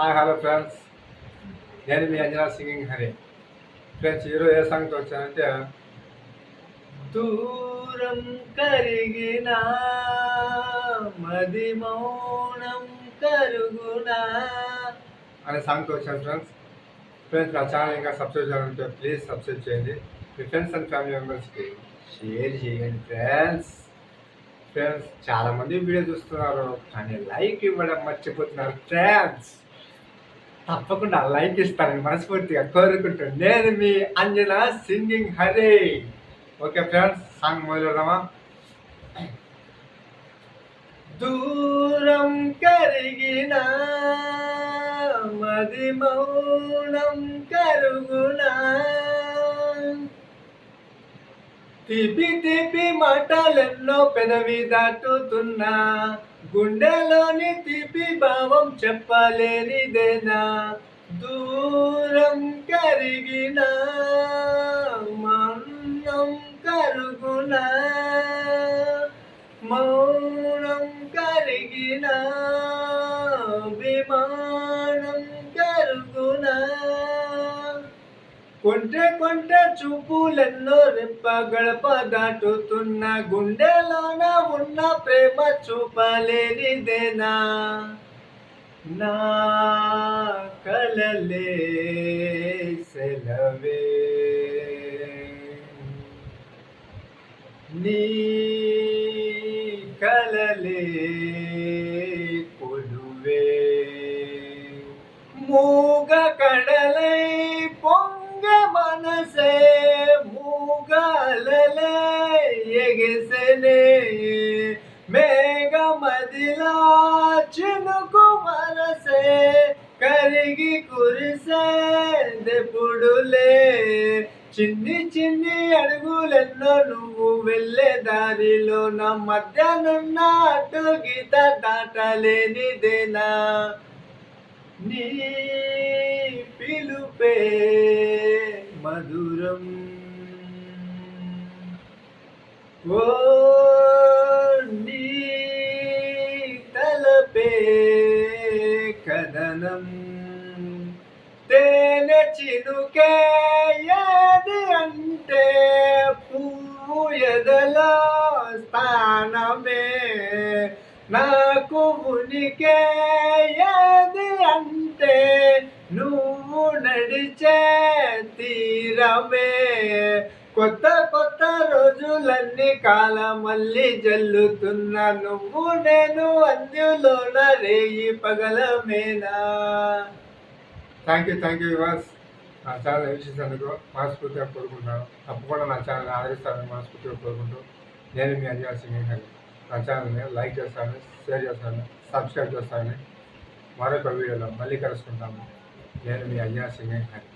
Hi hello friends నేను మీ Anjana singing Hari. Friends ఈరోజు ఏ సాంగ్తో వచ్చానంటే దూరం కరిగిన మది మౌనం కరుగునా అనే సాంగ్తో వచ్చాను ఫ్రెండ్స్ ఫ్రెండ్స్ నా ఛానల్ ఇంకా సబ్స్క్రైబ్ చేయాలంటే ప్లీజ్ సబ్స్క్రైబ్ చేయండి. మీ ఫ్రెండ్స్ అండ్ ఫ్యామిలీ మెంబర్స్కి షేర్ చేయండి ఫ్రెండ్స్ ఫ్రెండ్స్ చాలామంది వీడియో చూస్తున్నారు కానీ లైక్ ఇవ్వడం మర్చిపోతున్నారు ఫ్రెండ్స్ తప్పకుండా లైక్ ఇస్తారని మనస్ఫూర్తిగా కోరుకుంటాను నేను మీ Anjana singing Hari. Okay friends song మొదలుదామా దూరం కరిగిన మది మౌనం కరుగునా తిపి తిపి మాటలెన్నో పెదవి దాటుతున్నా. గుండెలోని తిపి భావం చెప్పలేనిదేనా? దూరం కరిగిన మౌనం కరుగునా? మౌనం కరిగిన విమా కొంటే కొంటే చూపులెన్నో రెప్ప గడప దాటుతున్న గుండెలోన ఉన్న ప్రేమ చూపలేనిదేనా? నా కలలే సెలవే. నీ కలలే మూగలలే ఎగసలే. మేఘ మదిలా చినుకు మనసే కరిగి కురిసే దెప్పుడులే. చిన్ని చిన్ని అడుగులెన్నో నువ్వు వెళ్ళే దారిలో నా మధ్యనున్న అటు గీత దాటలేనిదేనా? నీ పిలుపే మధురం. నీ తలపే కదనం తేనె చినుకేది అంటే పువ్వు ఎదల స్థానమే. నాకు ఉనికేది అంటే నువ్వు నడిచే తీరమే. కొత్త కొత్త రోజులన్నీ కాలం మళ్ళీ జల్లుతున్న నువ్వు నేను అందులోన రేయి పగలమేనా? థ్యాంక్ యూ థ్యాంక్ యూ వివాస్ నా ఛానల్ వీక్షించినందుకు మనస్ఫూర్తిగా కోరుకుంటాను తప్పకుండా నా ఛానల్ ఆదరిస్తానని మనస్ఫూర్తిగా కోరుకుంటూ నేను మీ అంజనా సింగ్ నా ఛానల్ని లైక్ చేస్తాను షేర్ చేస్తాను సబ్స్క్రైబ్ చేస్తాను. మరొక వీడియోలో మళ్ళీ కలుసుకుంటాము. నేను మీ అయ్యా సింగ్ హరి